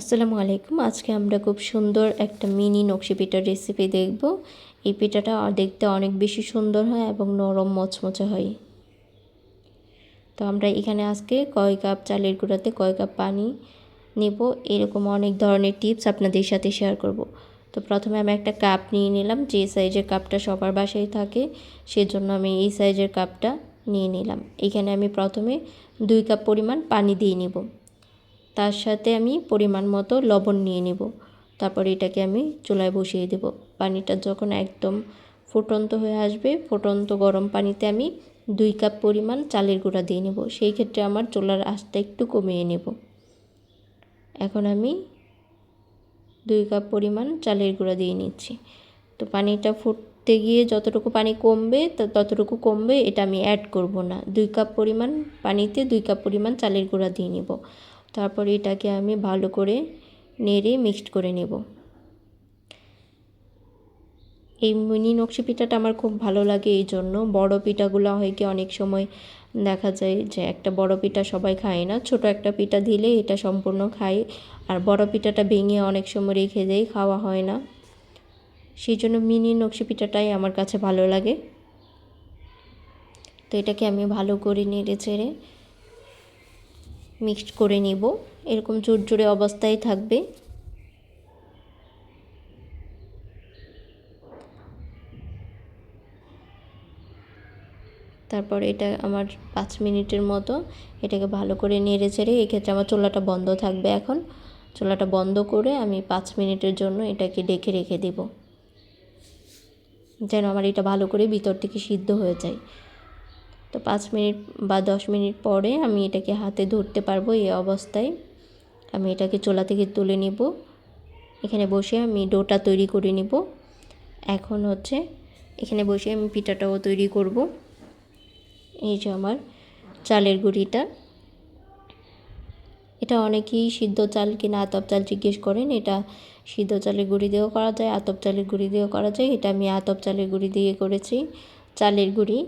আসসালামু আলাইকুম আজকে আমরা খুব সুন্দর একটা মিনি নকশি পিঠার রেসিপি দেখব। এই পিঠাটা দেখতে অনেক বেশি সুন্দর হয় এবং নরম মচমচে হয়। তো আমরা এখানে আজকে কয় কাপ চালের গুঁড়াতে কয় কাপ পানি নেব। এরকম অনেক ধরনের টিপস আপনাদের সাথে শেয়ার করব। তো প্রথমে আমি একটা কাপ নিয়ে নিলাম। যে সাইজের কাপটা সবার বাসায় থাকে, সেজন্য আমি এই সাইজের কাপটা নিয়ে নিলাম। এখানে আমি প্রথমে দুই কাপ পরিমাণ পানি দিয়ে নিব। তার সাথে আমি পরিমাণ মতো লবণ নিয়ে নেব। তারপর এটাকে আমি চুলায় বসিয়ে দেব। পানিটা যখন একদম ফুটন্ত হয়ে আসবে, ফুটন্ত গরম পানিতে আমি দুই কাপ পরিমাণ চালের গুঁড়া দিয়ে নেব। সেই ক্ষেত্রে আমার চুলার আঁচটা একটু কমিয়ে নেব। এখন আমি দুই কাপ পরিমাণ চালের গুঁড়া দিয়ে নিচ্ছি। তো পানিটা ফুটতে গিয়ে যতটুকু পানি কমবে ততটুকু কমবে, এটা আমি অ্যাড করব না। দুই কাপ পরিমাণ পানিতে দুই কাপ পরিমাণ চালের গুঁড়া দিয়ে নেব। তারপর এটাকে আমি ভালো করে নেড়ে মিক্সড করে নেব। এই মিনি নকশি পিঠাটা আমার খুব ভালো লাগে এই জন্য। বড় পিঠাগুলো হয় কি, অনেক সময় দেখা যায় যে একটা বড় পিঠা সবাই খায় না। ছোট একটা পিঠা দিলে এটা সম্পূর্ণ খায়। আর বড় পিঠাটা ভেঙে অনেক সময় রেখে দেয়, খাওয়া হয় না। সেই জন্য মিনি নকশি পিঠাটাই আমার কাছে ভালো লাগে। তো এটাকে আমি ভালো করে নেড়ে চেড়ে মিক্সড করে নিব। এরকম জোরে অবস্থায় থাকবে। তারপর এটা আমার পাঁচ মিনিটের মতো এটাকে ভালো করে নেড়ে চেড়ে এক্ষেত্রে আমার চুলাটা বন্ধ থাকবে এখন। চুলাটা বন্ধ করে আমি পাঁচ মিনিটের জন্য এটাকে ডেকে রেখে দেব। যেন আমার এটা ভালো করে ভিতর থেকে সিদ্ধ হয়ে যায়। তো পাঁচ মিনিট বা দশ মিনিট পরে আমি এটাকে হাতে ধরতে পারব এই অবস্থায়। আমি এটাকে চোলা থেকে তুলে নিব। এখানে বসে আমি ডোটা তৈরি করে নিব। এখন হচ্ছে এখানে বসে আমি পিঠাটাও তৈরি করব। এই যে আমার চালের গুঁড়িটা। এটা অনেকেই সিদ্ধ চাল কিনা আতপ চাল জিজ্ঞেস করেন। এটা সিদ্ধ চালের গুঁড়ি দিয়েও করা যায়, আতপ চালের গুঁড়ি দিয়েও করা যায়। এটা আমি আতপ চালের গুঁড়ি দিয়ে করেছি। চালের গুঁড়ি।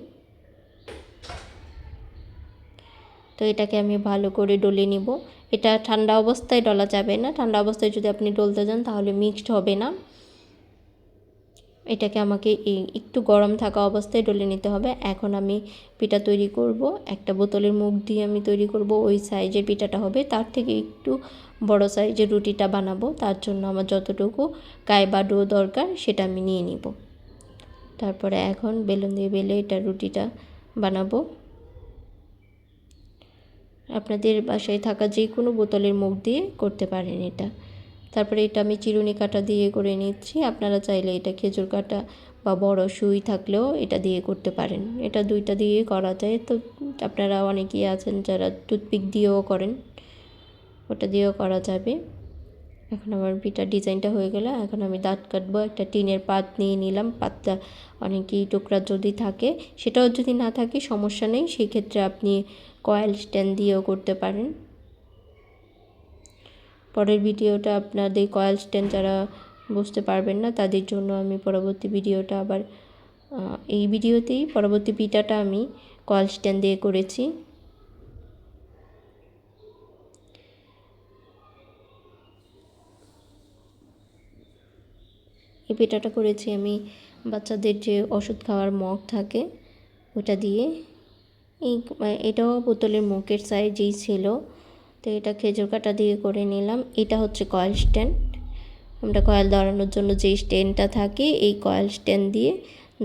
তো এটাকে আমি ভালো করে ডলে নিব। এটা ঠান্ডা অবস্থায় ডলা যাবে না। ঠান্ডা অবস্থায় যদি আপনি ডলতে যান তাহলে মিক্সড হবে না। এটাকে আমাকে একটু গরম থাকা অবস্থায় ডলে নিতে হবে। এখন আমি পিঠা তৈরি করব। একটা বোতলের মুখ দিয়ে আমি তৈরি করব। ওই সাইজের পিঠাটা হবে। তার থেকে একটু বড় সাইজের রুটিটা বানাবো। তার জন্য আমার যতটুকু গায়ে বা ডো দরকার সেটা আমি নিয়ে নিব। তারপরে এখন বেলুন দিয়ে বেলে এটা রুটিটা বানাবো। আপনাদের বাসায় থাকা যে কোনো বোতলের মুখ দিয়ে করতে পারেন এটা। তারপরে এটা আমি চিরুনি কাটা দিয়ে করে নিচ্ছি। আপনারা চাইলে এটা খেজুর কাটা বা বড় সুই থাকলেও এটা দিয়ে করতে পারেন। এটা দুইটা দিয়ে করা যায়। তো আপনারা অনেকেই আছেন যারা টুথপিক দিয়েও করেন, ওটা দিয়েও করা যাবে। এখন আমার পিঠার ডিজাইনটা হয়ে গেল। এখন আমি দাঁত কাটবো, একটা টিনের পাত নিয়ে নিলাম। পাতটা অনেকই টুকরা যদি থাকে, সেটাও যদি না থাকে সমস্যা নেই। সেই ক্ষেত্রে আপনি কয়েল স্ট্যান্ড দিয়েও করতে পারেন। পরের ভিডিওটা আপনাদের কয়েল স্ট্যান্ড যারা বুঝতে পারবেন না, তাদের জন্য আমি পরবর্তী ভিডিওটা আবার এই ভিডিওতেই, পরবর্তী পিঠাটা আমি কয়েল স্ট্যান্ড দিয়ে করেছি। এই পিঠাটা করেছি আমি। বাচ্চাদের যে ওষুধ খাওয়ার মগ থাকে, ওটা দিয়ে। এই এটাও বোতলের মুখের সাইজেই ছিল। তো এটা খেজুর কাটা দিয়ে করে নিলাম। এটা হচ্ছে কয়েল স্ট্যান্ড। আমরা কয়েল দাঁড়ানোর জন্য যেই স্ট্যান্ডটা থাকে, এই কয়েল স্ট্যান্ড দিয়ে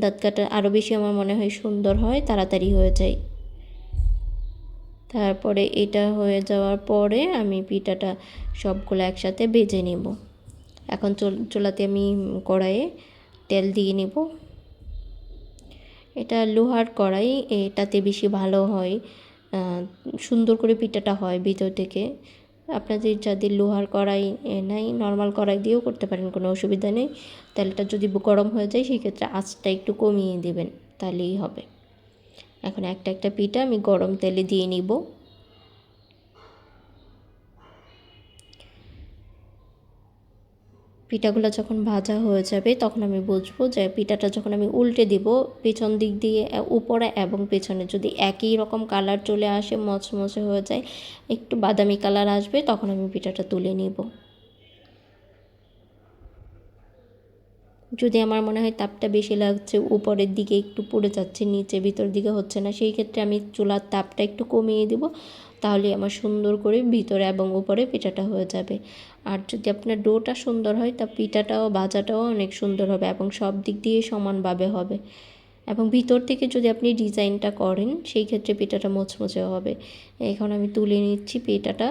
দাঁত কাটা আরও বেশি আমার মনে হয় সুন্দর হয়, তাড়াতাড়ি হয়ে যায়। তারপরে এটা হয়ে যাওয়ার পরে আমি পিঠাটা সবগুলো একসাথে ভেজে নেব। এখন চুলাতে আমি কড়াইয়ে তেল দিয়ে নেব। এটা লোহার কড়াই, এটাতে বেশি ভালো হয় সুন্দর করে পিঠাটা হয় ভিতর থেকে। আপনাদের যাদের লোহার কড়াই নাই, নর্মাল কড়াই দিয়েও করতে পারেন, কোনো অসুবিধা নেই। তেলটা যদি গরম হয়ে যায়, সেক্ষেত্রে আঁচটা একটু কমিয়ে দেবেন, তাহলেই হবে। এখন একটা একটা পিঠা আমি গরম তেলে দিয়ে নিব। পিঠাগুলো যখন ভাজা হয়ে যাবে, তখন আমি বুঝব যে পিঠাটা যখন আমি উল্টে দিব, পেছন দিক দিয়ে উপরে এবং পেছনে যদি একই রকম কালার চলে আসে, মচমচে হয়ে যায়, একটু বাদামি কালার আসবে, তখন আমি পিঠাটা তুলে নিব। যদি আমার মনে হয় তাপটা বেশি লাগছে, উপরের দিকে একটু পড়ে যাচ্ছে, নিচে ভিতর দিকে হচ্ছে না, সেই ক্ষেত্রে আমি চুলার তাপটা একটু কমিয়ে দেবো। তাহলে আমার সুন্দর করে ভিতরে এবং উপরে পিঠাটা হয়ে যাবে। আর যদি আপনার ডোটা সুন্দর হয়, তা পিঠাটাও ভাজাটাও অনেক সুন্দর হবে এবং সব দিক দিয়ে সমানভাবে হবে। এবং ভিতর থেকে যদি আপনি ডিজাইনটা করেন, সেই ক্ষেত্রে পিঠাটা মোচমোচে হবে। এখন আমি তুলে নিচ্ছি পিঠাটা।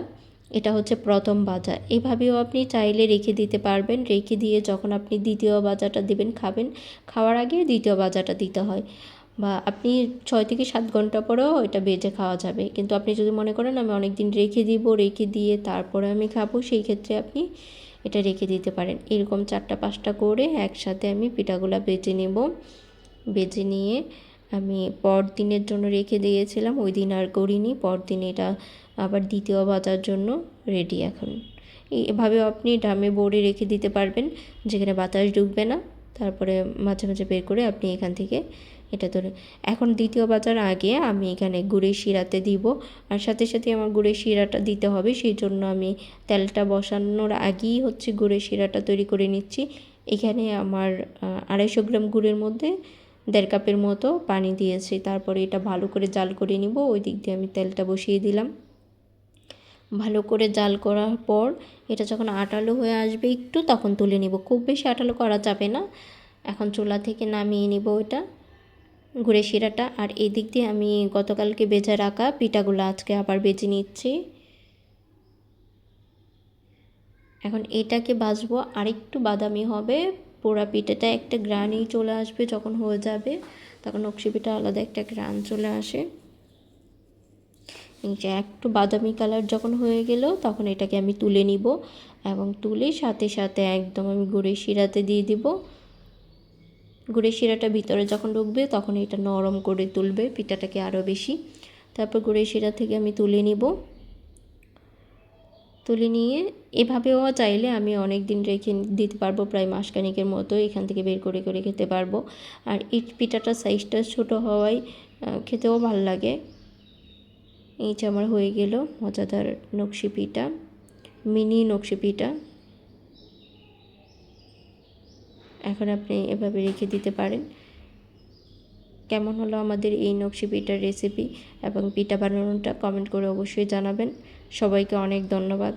এটা হচ্ছে প্রথম বাজা। এভাবেও আপনি চাইলে রেখে দিতে পারবেন। রেখে দিয়ে যখন আপনি দ্বিতীয় বাজাটা দেবেন, খাবেন, খাওয়ার আগে দ্বিতীয় বাজাটা দিতে হয়। বা আপনি ছয় থেকে সাত ঘণ্টা পরেও এটা বেজে খাওয়া যাবে। কিন্তু আপনি যদি মনে করেন আমি অনেক দিন রেখে দিব, রেখে দিয়ে তারপরে আমি খাব, সেই ক্ষেত্রে আপনি এটা রেখে দিতে পারেন। এরকম চারটা, পাঁচটা করে একসাথে আমি পিঠাগুলো বেজে নেব। বেজে নিয়ে আমি পরদিনের জন্য রেখে দিয়েছিলাম, ওই দিন আর করিনি। পরদিন এটা আবার দ্বিতীয় বাজার জন্য রেডি এখন। এভাবে আপনি ড্রামে বোর্ডে রেখে দিতে পারবেন, যেখানে বাতাস ঢুকবে না। তারপরে মাঝে মাঝে বের করে আপনি এখান থেকে এটা ধরে। এখন দ্বিতীয় বাজার আগে আমি এখানে গুড়ের শিরাতে দিব। আর সাথে সাথে আমার গুড়ের শিরাটা দিতে হবে সেই জন্য আমি তেলটা বসানোর আগেই হচ্ছে গুড়ের শিরাটা তৈরি করে নিচ্ছি। এখানে আমার আড়াইশো গ্রাম গুড়ের মধ্যে দেড় কাপের মতো পানি দিয়েছি। তারপরে এটা ভালো করে জাল করে নিব। ওই দিক দিয়ে আমি তেলটা বসিয়ে দিলাম। ভালো করে জাল করার পর এটা যখন আটালো হয়ে আসবে একটু, তখন তুলে নিব। খুব বেশি আটালো করা যাবে না। এখন চুলা থেকে নামিয়ে নিব এটা। গুড়ের শিরাটা। আর এই দিক দিয়ে আমি গতকালকে বেজে রাখা পিঠাগুলো আজকে আবার বেজে নিচ্ছি। এখন এটাকে বাজবো আরেকটু বাদামি হবে। পোড়া পিঠাটা একটা গ্রানই চলে আসবে যখন হয়ে যাবে। তখন নকশি পিঠা আলাদা একটা গ্রান চলে আসে। যে একটু বাদামি কালার যখন হয়ে গেল, তখন এটাকে আমি তুলে নিব। এবং তুলে সাথে সাথে একদম আমি গুড়ের শিরাতে দিয়ে দিব। গুড়ের শিরাটা ভিতরে যখন ঢুকবে, তখন এটা নরম করে তুলবে, পিঠাটাকে আরও বেশি। তারপর গুড়ের শিরা থেকে আমি তুলে নিব। তুলে নিয়ে এভাবেও চাইলে আমি অনেক দিন রেখে দিতে পারব, প্রায় মাসখানিকের মতো এখান থেকে বের করে করে খেতে পারব। আর এই পিঠাটার সাইজটা ছোট হওয়ায় খেতেও ভালো লাগে। এই যে আমার হয়ে গেল মজাদার নকশি পিঠা, মিনি নকশি পিঠা। এখন আপনি এভাবে রেখে দিতে পারেন। কেমন হলো আমাদের এই নকশি পিঠার রেসিপি এবং পিঠা বানানোটা কমেন্ট করে অবশ্যই জানাবেন। সবাইকে অনেক ধন্যবাদ।